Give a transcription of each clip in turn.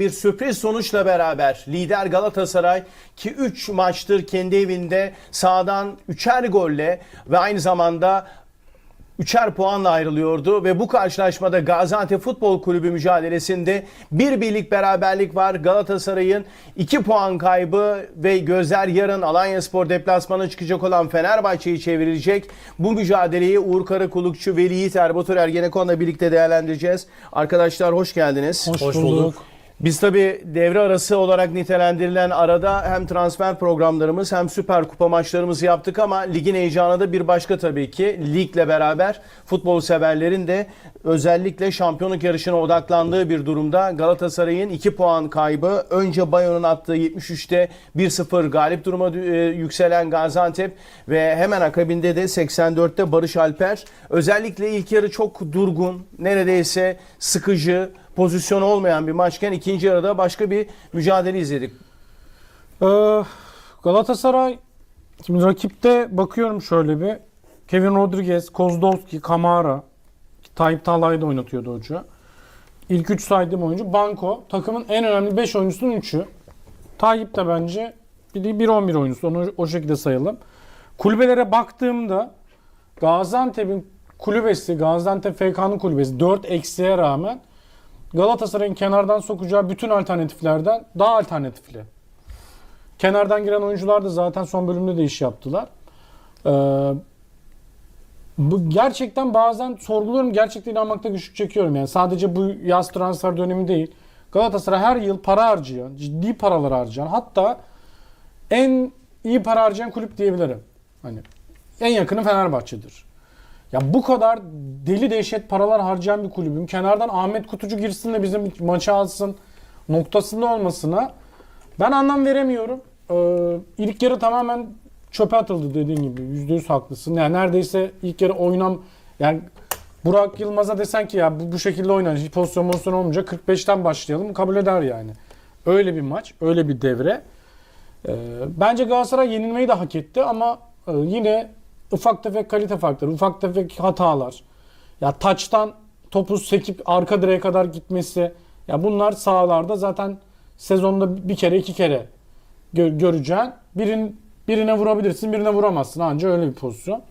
Bir sürpriz sonuçla beraber lider Galatasaray ki 3 maçtır kendi evinde sağdan 3'er golle ve aynı zamanda üçer puanla ayrılıyordu ve bu karşılaşmada Gaziantep Futbol Kulübü mücadelesinde bir birlik beraberlik var. Galatasaray'ın 2 puan kaybı ve gözler yarın Alanyaspor deplasmana çıkacak olan Fenerbahçe'yi çevirecek. Bu mücadeleyi Uğur Karakulukçu, Veli Yiğit Erbatur Ergenekon'la birlikte değerlendireceğiz. Arkadaşlar hoş geldiniz. Hoş, Hoş bulduk. bulduk. Biz tabi devre arası olarak nitelendirilen arada hem transfer programlarımız hem süper kupa maçlarımızı yaptık ama ligin heyecanı da bir başka tabii ki. Ligle beraber futbol severlerin de özellikle şampiyonluk yarışına odaklandığı bir durumda. Galatasaray'ın 2 puan kaybı önce Bayern'ın attığı 73'te 1-0 galip duruma e, yükselen Gaziantep ve hemen akabinde de 84'te Barış Alper. Özellikle ilk yarı çok durgun, neredeyse sıkıcı, pozisyon olmayan bir maçken ikinci yarıda başka bir mücadele izledik. Ee, Galatasaray şimdi rakipte bakıyorum şöyle bir. Kevin Rodriguez, Kozlowski, Kamara, Tayyip Talay da oynatıyordu hoca. İlk 3 saydığım oyuncu Banko. Takımın en önemli 5 oyuncusunun 3'ü. Tayyip de bence bir de 1-11 oyuncusu. Onu o şekilde sayalım. Kulübelere baktığımda Gaziantep'in kulübesi, Gaziantep FK'nın kulübesi 4 eksiğe rağmen Galatasaray'ın kenardan sokacağı bütün alternatiflerden daha alternatifli. Kenardan giren oyuncular da zaten son bölümde de iş yaptılar. Ee, bu gerçekten bazen sorguluyorum. Gerçekten inanmakta güçlük çekiyorum. Yani sadece bu yaz transfer dönemi değil. Galatasaray her yıl para harcayan, ciddi paralar harcayan, hatta en iyi para harcayan kulüp diyebilirim. Hani en yakını Fenerbahçe'dir. Ya bu kadar deli dehşet paralar harcayan bir kulübün kenardan Ahmet Kutucu girsin de bizim maçı alsın noktasında olmasına ben anlam veremiyorum. Ee, ilk yarı tamamen çöpe atıldı dediğin gibi. %100 haklısın. Yani neredeyse ilk yarı oynam yani Burak Yılmaz'a desen ki ya bu, bu şekilde oynar. Hiç pozisyon pozisyon olmayacak. 45'ten başlayalım. Kabul eder yani. Öyle bir maç. Öyle bir devre. Ee, bence Galatasaray yenilmeyi de hak etti ama e, yine ufak tefek kalite farkları, ufak tefek hatalar. Ya taçtan topu sekip arka direğe kadar gitmesi. Ya bunlar sahalarda zaten sezonda bir kere iki kere gö- göreceğin. Birin, birine vurabilirsin, birine vuramazsın. Anca öyle bir pozisyon.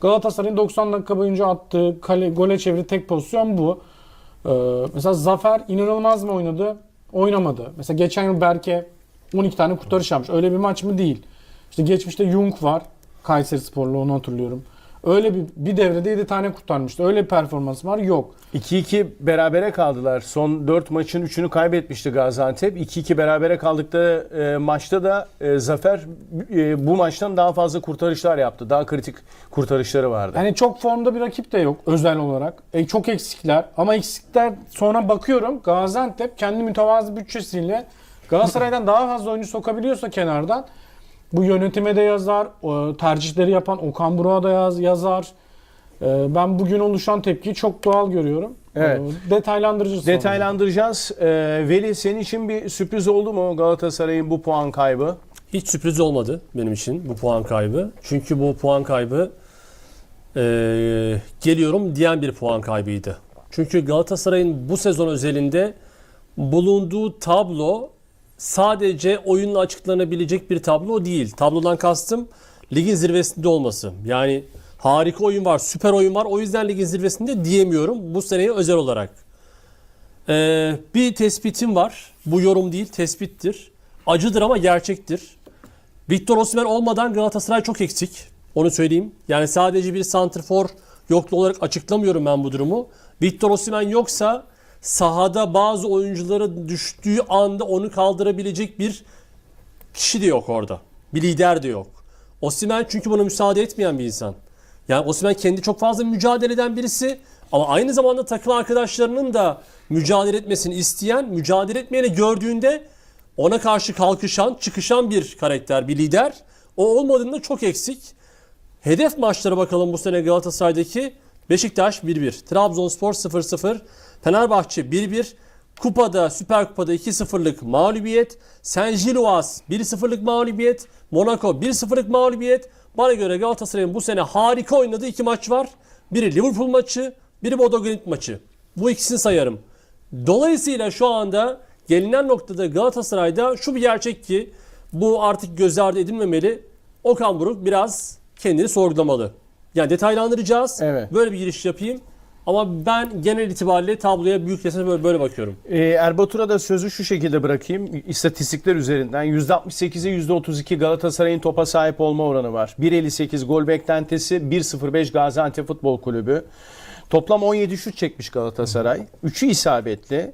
Galatasaray'ın 90 dakika boyunca attığı kale, gole çeviri tek pozisyon bu. Ee, mesela Zafer inanılmaz mı oynadı? Oynamadı. Mesela geçen yıl Berke 12 tane kurtarış yapmış. Öyle bir maç mı? Değil. İşte geçmişte Jung var. Kayseri Sporlu onu hatırlıyorum. Öyle bir bir devrede 7 tane kurtarmıştı. Öyle bir performans var. Yok. 2-2 berabere kaldılar. Son 4 maçın 3'ünü kaybetmişti Gaziantep. 2-2 berabere kaldıkları e, maçta da e, Zafer e, bu maçtan daha fazla kurtarışlar yaptı. Daha kritik kurtarışları vardı. Yani çok formda bir rakip de yok özel olarak. E, çok eksikler. Ama eksikler sonra bakıyorum Gaziantep kendi mütevazı bütçesiyle Galatasaray'dan daha fazla oyuncu sokabiliyorsa kenardan bu yönetime de yazar, tercihleri yapan Okan Burak'a da yaz, yazar. E, ben bugün oluşan tepkiyi çok doğal görüyorum. Evet. E, detaylandırıcı sonra. Detaylandıracağız. E, Veli senin için bir sürpriz oldu mu Galatasaray'ın bu puan kaybı? Hiç sürpriz olmadı benim için bu puan kaybı. Çünkü bu puan kaybı eee, geliyorum diyen bir puan kaybıydı. Çünkü Galatasaray'ın bu sezon özelinde bulunduğu tablo sadece oyunla açıklanabilecek bir tablo değil. Tablodan kastım ligin zirvesinde olması. Yani harika oyun var, süper oyun var. O yüzden ligin zirvesinde diyemiyorum bu seneye özel olarak. Ee, bir tespitim var. Bu yorum değil, tespittir. Acıdır ama gerçektir. Victor Osimhen olmadan Galatasaray çok eksik. Onu söyleyeyim. Yani sadece bir santrfor yokluğu olarak açıklamıyorum ben bu durumu. Victor Osimhen yoksa sahada bazı oyuncuları düştüğü anda onu kaldırabilecek bir kişi de yok orada. Bir lider de yok. Osimhen çünkü buna müsaade etmeyen bir insan. Yani Osimhen kendi çok fazla mücadele eden birisi ama aynı zamanda takım arkadaşlarının da mücadele etmesini isteyen, mücadele etmeyeni gördüğünde ona karşı kalkışan, çıkışan bir karakter, bir lider. O olmadığında çok eksik. Hedef maçlara bakalım bu sene Galatasaray'daki. Beşiktaş 1-1, Trabzonspor 0-0, Fenerbahçe 1-1, Kupada, Süper Kupa'da 2-0'lık mağlubiyet, Saint Gilloise 1-0'lık mağlubiyet, Monaco 1-0'lık mağlubiyet. Bana göre Galatasaray'ın bu sene harika oynadığı iki maç var. Biri Liverpool maçı, biri Bodo Glimt maçı. Bu ikisini sayarım. Dolayısıyla şu anda gelinen noktada Galatasaray'da şu bir gerçek ki bu artık göz ardı edilmemeli. Okan Buruk biraz kendini sorgulamalı. Yani detaylandıracağız. Evet. Böyle bir giriş yapayım. Ama ben genel itibariyle tabloya büyük resme böyle, böyle bakıyorum. Ee, Erbatur'a da sözü şu şekilde bırakayım. İstatistikler üzerinden %68'e %32 Galatasaray'ın topa sahip olma oranı var. 1.58 gol beklentisi, 1.05 Gaziantep Futbol Kulübü. Toplam 17 şut çekmiş Galatasaray. 3'ü isabetli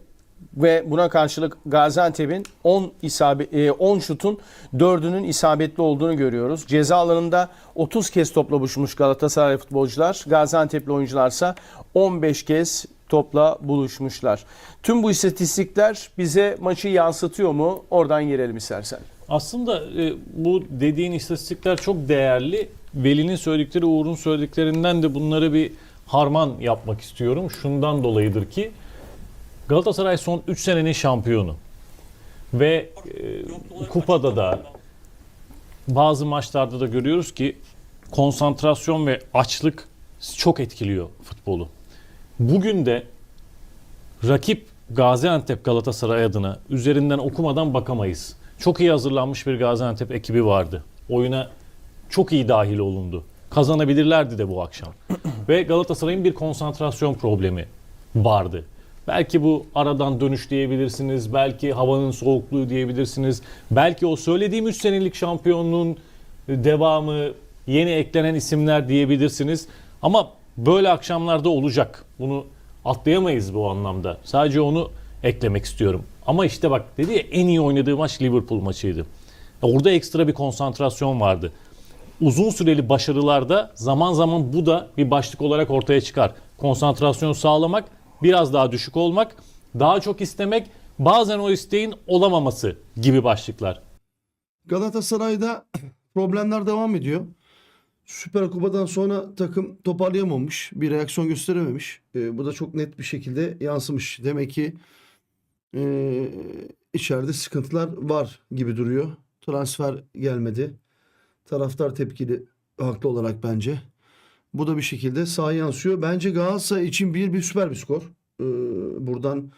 ve buna karşılık Gaziantep'in 10 isabet e, 10 şutun 4'ünün isabetli olduğunu görüyoruz. Ceza alanında 30 kez topla buluşmuş Galatasaray futbolcular, Gaziantep'li oyuncularsa 15 kez topla buluşmuşlar. Tüm bu istatistikler bize maçı yansıtıyor mu? Oradan girelim istersen. Aslında e, bu dediğin istatistikler çok değerli. Veli'nin söyledikleri, Uğur'un söylediklerinden de bunları bir harman yapmak istiyorum. Şundan dolayıdır ki Galatasaray son 3 senenin şampiyonu. Ve e, kupada da bazı maçlarda da görüyoruz ki konsantrasyon ve açlık çok etkiliyor futbolu. Bugün de rakip Gaziantep Galatasaray adına üzerinden okumadan bakamayız. Çok iyi hazırlanmış bir Gaziantep ekibi vardı. Oyuna çok iyi dahil olundu. Kazanabilirlerdi de bu akşam. Ve Galatasaray'ın bir konsantrasyon problemi vardı. Belki bu aradan dönüş diyebilirsiniz. Belki havanın soğukluğu diyebilirsiniz. Belki o söylediğim 3 senelik şampiyonluğun devamı, yeni eklenen isimler diyebilirsiniz. Ama böyle akşamlarda olacak. Bunu atlayamayız bu anlamda. Sadece onu eklemek istiyorum. Ama işte bak dedi ya en iyi oynadığı maç Liverpool maçıydı. Orada ekstra bir konsantrasyon vardı. Uzun süreli başarılarda zaman zaman bu da bir başlık olarak ortaya çıkar. Konsantrasyon sağlamak, biraz daha düşük olmak, daha çok istemek, bazen o isteğin olamaması gibi başlıklar. Galatasaray'da problemler devam ediyor. Süper Kupa'dan sonra takım toparlayamamış, bir reaksiyon gösterememiş. Ee, bu da çok net bir şekilde yansımış. Demek ki e, içeride sıkıntılar var gibi duruyor. Transfer gelmedi. Taraftar tepkili haklı olarak bence. Bu da bir şekilde sahaya yansıyor. Bence Galatasaray için bir, bir süper bir skor. Ee, buradan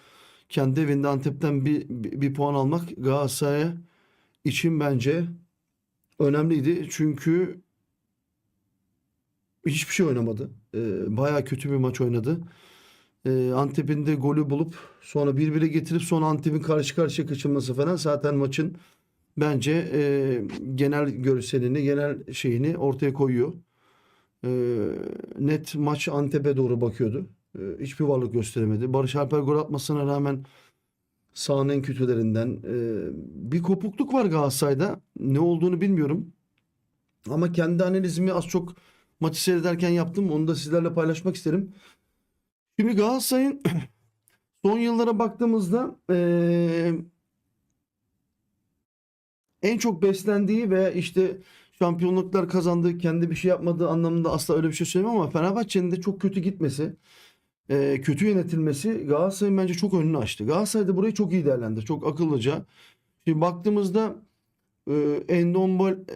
kendi evinde Antep'ten bir, bir, bir puan almak Galatasaray'a için bence önemliydi. Çünkü hiçbir şey oynamadı. Ee, bayağı kötü bir maç oynadı. Ee, Antep'in de golü bulup sonra birbirine getirip sonra Antep'in karşı karşıya kaçırması falan zaten maçın bence e, genel görselini, genel şeyini ortaya koyuyor. Ee, net maç Antep'e doğru bakıyordu. Ee, hiçbir varlık gösteremedi. Barış Alper gol atmasına rağmen sahanın en kötülerinden. Ee, bir kopukluk var Galatasaray'da. Ne olduğunu bilmiyorum. Ama kendi analizimi az çok maçı seyrederken yaptım. Onu da sizlerle paylaşmak isterim. Şimdi Galatasaray'ın son yıllara baktığımızda en çok beslendiği ve işte şampiyonluklar kazandığı, kendi bir şey yapmadığı anlamında asla öyle bir şey söylemem ama Fenerbahçe'nin de çok kötü gitmesi, e, kötü yönetilmesi Galatasaray'ın bence çok önünü açtı. Galatasaray da burayı çok iyi değerlendirdi. Çok akıllıca. Şimdi baktığımızda e,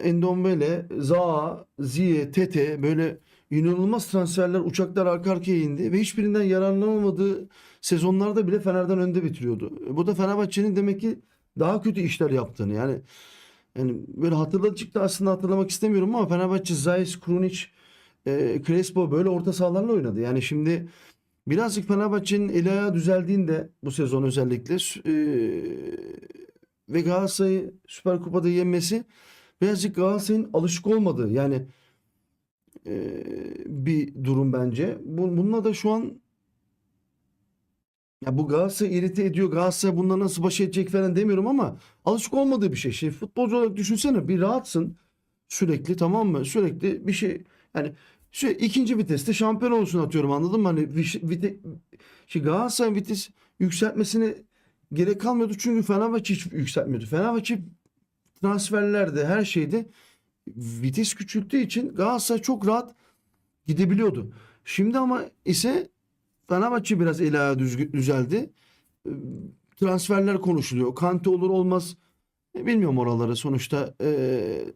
Endombele, Zaha, Ziye, Tete böyle inanılmaz transferler, uçaklar arka arkaya indi ve hiçbirinden yararlanamadığı sezonlarda bile Fener'den önde bitiriyordu. Bu da Fenerbahçe'nin demek ki daha kötü işler yaptığını yani yani böyle hatırladıkça aslında hatırlamak istemiyorum ama Fenerbahçe Zayis, Krunic, e, Crespo böyle orta sahalarla oynadı. Yani şimdi birazcık Fenerbahçe'nin eli ayağı düzeldiğinde bu sezon özellikle e, ve Galatasaray'ı Süper Kupa'da yenmesi birazcık Galatasaray'ın alışık olmadığı yani e, bir durum bence. Bu, bununla da şu an ya bu Galatasaray irite ediyor. Galatasaray bununla nasıl baş edecek falan demiyorum ama alışık olmadığı bir şey. Şey futbolcu olarak düşünsene bir rahatsın sürekli tamam mı? Sürekli bir şey yani şu ikinci viteste şampiyon olsun atıyorum anladın mı? Hani vite, şey Galatasaray vites yükseltmesine gerek kalmıyordu çünkü Fenerbahçe hiç yükseltmiyordu. Fenerbahçe transferlerde her şeyde vites küçülttüğü için Galatasaray çok rahat gidebiliyordu. Şimdi ama ise Fenerbahçe biraz düzgün, düzeldi. Ee, Transferler konuşuluyor. Kante olur olmaz. E, Bilmiyorum oraları sonuçta e,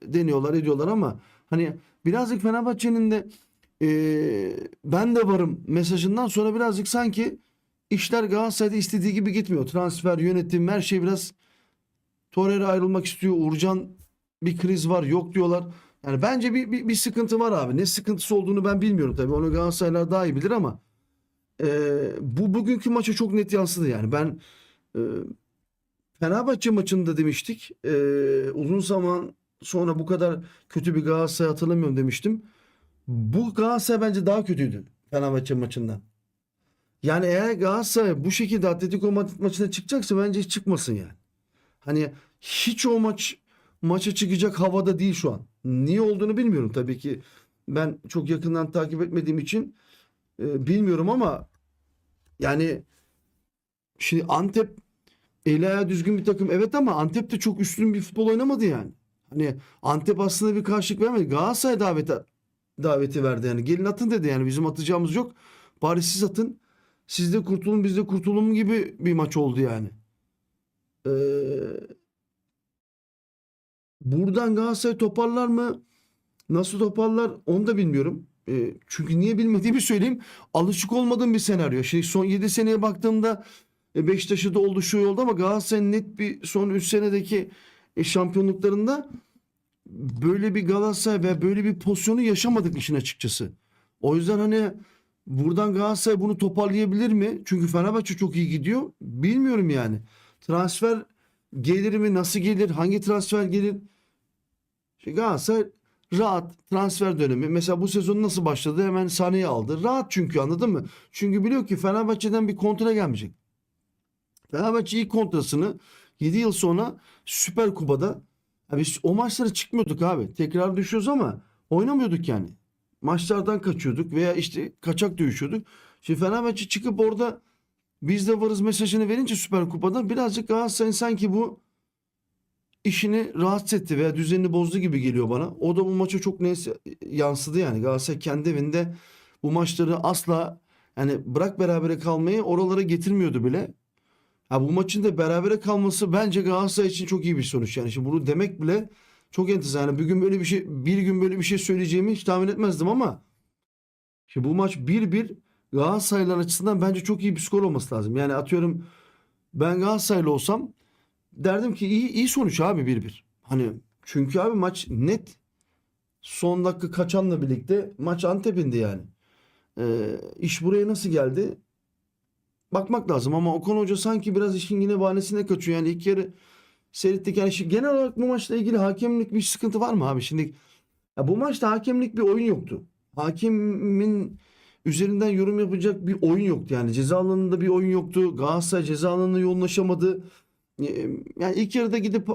deniyorlar ediyorlar ama hani birazcık Fenerbahçe'nin de e, ben de varım mesajından sonra birazcık sanki işler Galatasaray'da istediği gibi gitmiyor. Transfer, yönetim her şey biraz Torreira ayrılmak istiyor. Uğurcan bir kriz var yok diyorlar. Yani bence bir, bir, bir sıkıntı var abi. Ne sıkıntısı olduğunu ben bilmiyorum tabii. Onu Galatasaraylar daha iyi bilir ama e, bu bugünkü maça çok net yansıdı yani. Ben e, Fenerbahçe maçında demiştik. e, uzun zaman sonra bu kadar kötü bir Galatasaray hatırlamıyorum demiştim. Bu Galatasaray bence daha kötüydü Fenerbahçe maçından. Yani eğer Galatasaray bu şekilde Atletico Madrid maçına çıkacaksa bence hiç çıkmasın yani. Hani hiç o maç maça çıkacak havada değil şu an. Niye olduğunu bilmiyorum tabii ki. Ben çok yakından takip etmediğim için e, bilmiyorum ama yani şimdi Antep eli düzgün bir takım evet ama Antep de çok üstün bir futbol oynamadı yani. Hani Antep aslında bir karşılık vermedi. Galatasaray daveti, daveti verdi yani. Gelin atın dedi yani bizim atacağımız yok. Bari siz atın. Siz de kurtulun biz de kurtulun gibi bir maç oldu yani. Ee, buradan Galatasaray toparlar mı? Nasıl toparlar onu da bilmiyorum. Ee, çünkü niye bilmediğimi söyleyeyim. Alışık olmadığım bir senaryo. Şimdi son 7 seneye baktığımda e, Beşiktaş'ı da oldu şu oldu ama Galatasaray'ın net bir son 3 senedeki e, şampiyonluklarında böyle bir Galatasaray ve böyle bir pozisyonu yaşamadık işin açıkçası. O yüzden hani buradan Galatasaray bunu toparlayabilir mi? Çünkü Fenerbahçe çok iyi gidiyor. Bilmiyorum yani. Transfer gelir mi? Nasıl gelir? Hangi transfer gelir? Şimdi Galatasaray rahat transfer dönemi. Mesela bu sezon nasıl başladı? Hemen sahneyi aldı. Rahat çünkü anladın mı? Çünkü biliyor ki Fenerbahçe'den bir kontra gelmeyecek. Fenerbahçe ilk kontrasını 7 yıl sonra Süper Kupa'da ya biz o maçlara çıkmıyorduk abi. Tekrar düşüyoruz ama oynamıyorduk yani. Maçlardan kaçıyorduk veya işte kaçak dövüşüyorduk. Şimdi Fenerbahçe çıkıp orada biz de varız mesajını verince Süper Kupa'da birazcık Galatasaray'ın sanki bu işini rahatsız etti veya düzenini bozdu gibi geliyor bana. O da bu maça çok neyse yansıdı yani. Galatasaray kendi evinde bu maçları asla yani bırak berabere kalmayı oralara getirmiyordu bile. Ha bu maçın da berabere kalması bence Galatasaray için çok iyi bir sonuç yani. Şimdi bunu demek bile çok enteresan. Yani bir gün böyle bir şey bir gün böyle bir şey söyleyeceğimi hiç tahmin etmezdim ama şimdi bu maç 1-1 Galatasaraylılar açısından bence çok iyi bir skor olması lazım. Yani atıyorum ben Galatasaraylı olsam derdim ki iyi iyi sonuç abi 1-1. Hani çünkü abi maç net son dakika kaçanla birlikte maç Antep'indi yani. Ee, iş buraya nasıl geldi? Bakmak lazım ama Okan Hoca sanki biraz işin yine bahanesine kaçıyor. Yani ilk yarı seyrettik. Yani şi- genel olarak bu maçla ilgili hakemlik bir sıkıntı var mı abi? Şimdi ya bu maçta hakemlik bir oyun yoktu. Hakemin üzerinden yorum yapacak bir oyun yoktu. Yani ceza alanında bir oyun yoktu. Galatasaray ceza alanına yoğunlaşamadı. Yani ilk yarıda gidip e,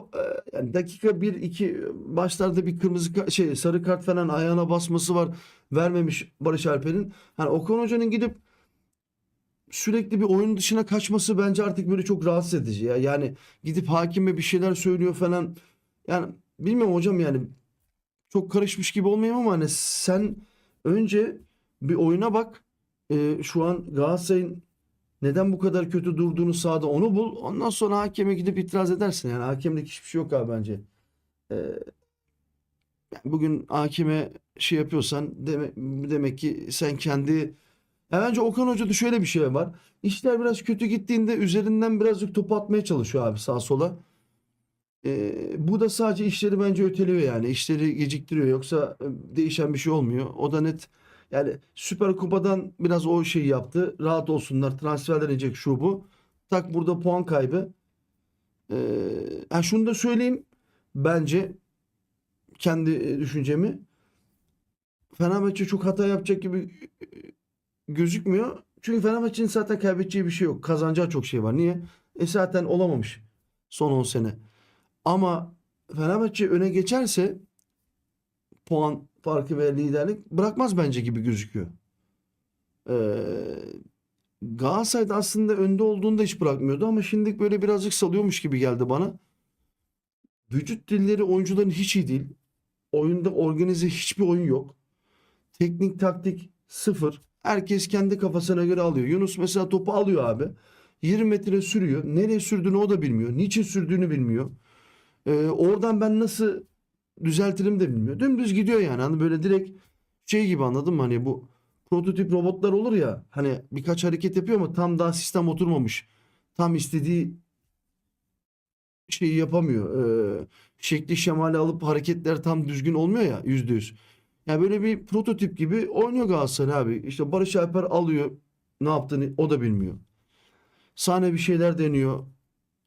yani dakika 1 2 başlarda bir kırmızı şey sarı kart falan ayağına basması var. Vermemiş Barış Alper'in. Hani Okan Hoca'nın gidip sürekli bir oyun dışına kaçması bence artık böyle çok rahatsız edici ya. Yani gidip hakime bir şeyler söylüyor falan. Yani bilmiyorum hocam yani çok karışmış gibi olmayayım ama hani sen önce bir oyuna bak. Ee, şu an Galatasaray'ın neden bu kadar kötü durduğunu sahada onu bul. Ondan sonra hakeme gidip itiraz edersin. Yani hakemlik hiçbir şey yok abi bence. Ee, bugün hakime şey yapıyorsan demek, demek ki sen kendi ya bence Okan Hoca'da şöyle bir şey var. İşler biraz kötü gittiğinde üzerinden birazcık top atmaya çalışıyor abi sağa sola. Ee, bu da sadece işleri bence öteliyor yani. İşleri geciktiriyor. Yoksa e, değişen bir şey olmuyor. O da net yani Süper Kupa'dan biraz o şeyi yaptı. Rahat olsunlar. Transferler inecek şu bu. Tak burada puan kaybı. Ee, ha şunu da söyleyeyim. Bence kendi e, düşüncemi Fenerbahçe çok hata yapacak gibi e, gözükmüyor. Çünkü Fenerbahçe'nin zaten kaybedeceği bir şey yok. Kazanacağı çok şey var. Niye? E zaten olamamış son 10 sene. Ama Fenerbahçe öne geçerse puan farkı ve liderlik bırakmaz bence gibi gözüküyor. Ee, Galatasaray'da aslında önde olduğunda hiç bırakmıyordu ama şimdi böyle birazcık salıyormuş gibi geldi bana. Vücut dilleri oyuncuların hiç iyi değil. Oyunda organize hiçbir oyun yok. Teknik taktik sıfır. Herkes kendi kafasına göre alıyor. Yunus mesela topu alıyor abi. 20 metre sürüyor. Nereye sürdüğünü o da bilmiyor. Niçin sürdüğünü bilmiyor. Ee, oradan ben nasıl düzeltirim de bilmiyor. Dümdüz gidiyor yani. Hani böyle direkt şey gibi anladın mı? Hani bu prototip robotlar olur ya hani birkaç hareket yapıyor ama tam daha sistem oturmamış. Tam istediği şeyi yapamıyor. Ee, şekli şemali alıp hareketler tam düzgün olmuyor ya yüzde yüz. Yani böyle bir prototip gibi oynuyor Galatasaray abi. İşte Barış Alper alıyor. Ne yaptığını o da bilmiyor. Sahne bir şeyler deniyor.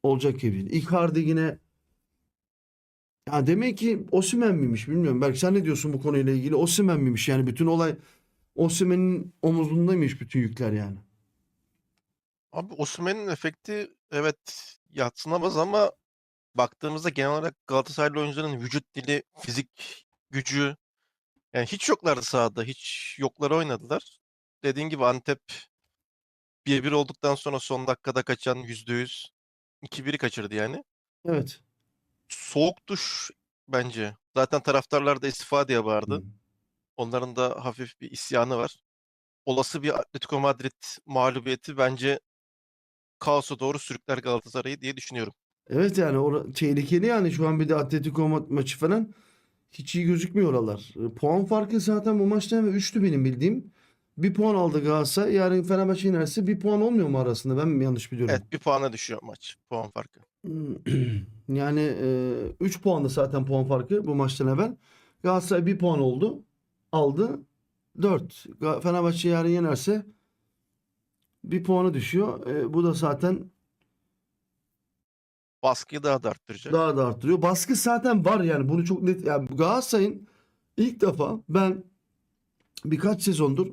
Olacak gibi değil. Icardi yine ya demek ki Osimhen miymiş bilmiyorum. Belki sen ne diyorsun bu konuyla ilgili? Osimhen miymiş? Yani bütün olay Osimhen'in omuzundaymış bütün yükler yani. Abi Osimhen'in efekti evet yadsınamaz ama baktığımızda genel olarak Galatasaraylı oyuncuların vücut dili, fizik gücü yani hiç yoklardı sahada. Hiç yokları oynadılar. Dediğin gibi Antep 1-1 olduktan sonra son dakikada kaçan %100 2-1'i kaçırdı yani. Evet. Soğuk duş bence. Zaten taraftarlar da istifa diye bağırdı. Onların da hafif bir isyanı var. Olası bir Atletico Madrid mağlubiyeti bence kaosa doğru sürükler Galatasaray'ı diye düşünüyorum. Evet yani ora- tehlikeli yani şu an bir de Atletico ma- maçı falan hiç iyi gözükmüyor oralar. E, Puan farkı zaten bu maçta 3'tü benim bildiğim. Bir puan aldı Galatasaray. Yarın Fenerbahçe inerse bir puan olmuyor mu arasında? Ben mi yanlış biliyorum? Evet bir puana düşüyor maç. Puan farkı. Yani 3 puandı zaten puan farkı bu maçtan evvel. Galatasaray 1 puan oldu. Aldı. 4. Fenerbahçe yarın yenerse bir puanı düşüyor. E, bu da zaten Baskıyı daha da arttıracak. daha da arttırıyor. Baskı zaten var yani bunu çok net. Yani Galatasaray'ın ilk defa ben birkaç sezondur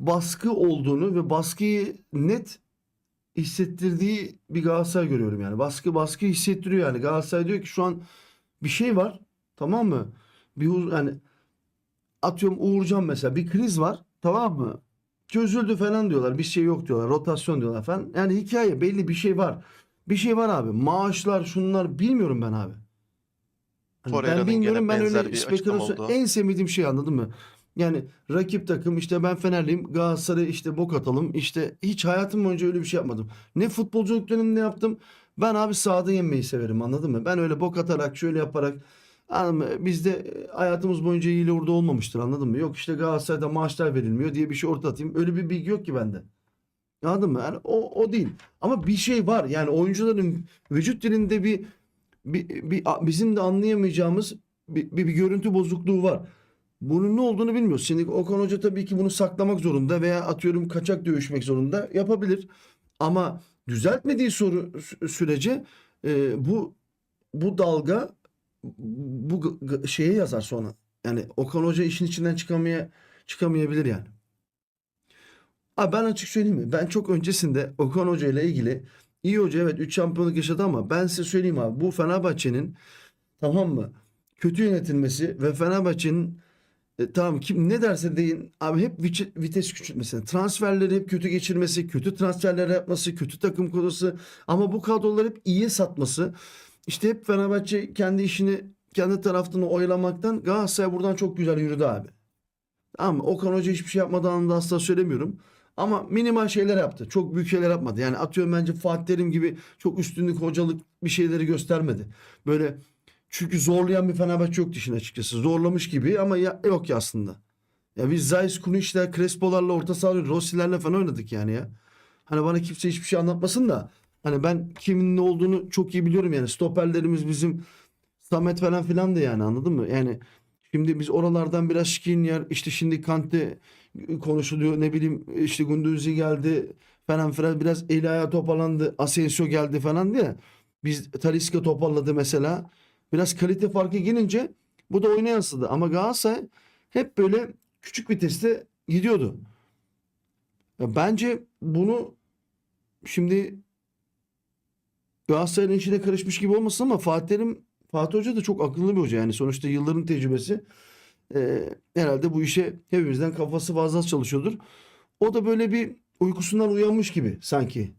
baskı olduğunu ve baskıyı net hissettirdiği bir Galatasaray görüyorum yani. Baskı baskı hissettiriyor yani. Galatasaray diyor ki şu an bir şey var. Tamam mı? Bir yani atıyorum Uğurcan mesela bir kriz var. Tamam mı? Çözüldü falan diyorlar. Bir şey yok diyorlar. Rotasyon diyorlar falan. Yani hikaye belli bir şey var. Bir şey var abi. Maaşlar şunlar bilmiyorum ben abi. Hani ben bilmiyorum ben öyle spekülasyon en sevmediğim şey anladın mı? Yani rakip takım işte ben Fenerliyim Galatasaray işte bok atalım işte hiç hayatım boyunca öyle bir şey yapmadım. Ne futbolculuk döneminde yaptım ben abi sahada yenmeyi severim anladın mı? Ben öyle bok atarak şöyle yaparak anladın mı? Bizde e, hayatımız boyunca hile orada olmamıştır anladın mı? Yok işte Galatasaray'da maaşlar verilmiyor diye bir şey orta atayım öyle bir bilgi yok ki bende. Anladın mı? Yani o, o değil. Ama bir şey var. Yani oyuncuların vücut dilinde bir, bir, bir bizim de anlayamayacağımız bir, bir, bir görüntü bozukluğu var. Bunun ne olduğunu bilmiyoruz. Şimdi Okan Hoca tabii ki bunu saklamak zorunda veya atıyorum kaçak dövüşmek zorunda yapabilir. Ama düzeltmediği soru sü- sürece e, bu bu dalga bu şeye yazar sonra. Yani Okan Hoca işin içinden çıkamaya çıkamayabilir yani. Abi ben açık söyleyeyim mi? Ben çok öncesinde Okan Hoca ile ilgili iyi hoca evet 3 şampiyonluk yaşadı ama ben size söyleyeyim abi bu Fenerbahçe'nin tamam mı? Kötü yönetilmesi ve Fenerbahçe'nin e, tamam kim ne derse deyin abi hep vites küçültmesi. Transferleri hep kötü geçirmesi, kötü transferler yapması, kötü takım kurması ama bu kadroları hep iyiye satması. İşte hep Fenerbahçe kendi işini kendi tarafını oylamaktan Galatasaray buradan çok güzel yürüdü abi. Mı? Okan Hoca hiçbir şey yapmadığı anlamda asla söylemiyorum. Ama minimal şeyler yaptı. Çok büyük şeyler yapmadı. Yani atıyorum bence Fatih Terim gibi çok üstünlük hocalık bir şeyleri göstermedi. Böyle çünkü zorlayan bir Fenerbahçe yoktu işin açıkçası. Zorlamış gibi ama ya, yok ya aslında. Ya biz Zayis Kuniş'ler, Crespo'larla orta saha Rossi'lerle falan oynadık yani ya. Hani bana kimse hiçbir şey anlatmasın da hani ben kimin ne olduğunu çok iyi biliyorum yani. Stoperlerimiz bizim Samet falan filan da yani anladın mı? Yani şimdi biz oralardan biraz Skriniar işte şimdi Kante konuşuluyor ne bileyim işte Gunduzi geldi falan filan biraz eli ayağı toparlandı Asensio geldi falan diye. Biz Talisca toparladı mesela. Biraz kalite farkı gelince bu da oyuna yansıdı. Ama Galatasaray hep böyle küçük viteste gidiyordu. Ya bence bunu şimdi Galatasaray'ın içine karışmış gibi olmasın ama Fatih Fatih Hoca da çok akıllı bir hoca. Yani sonuçta yılların tecrübesi. Ee, herhalde bu işe hepimizden kafası fazla çalışıyordur. O da böyle bir uykusundan uyanmış gibi sanki.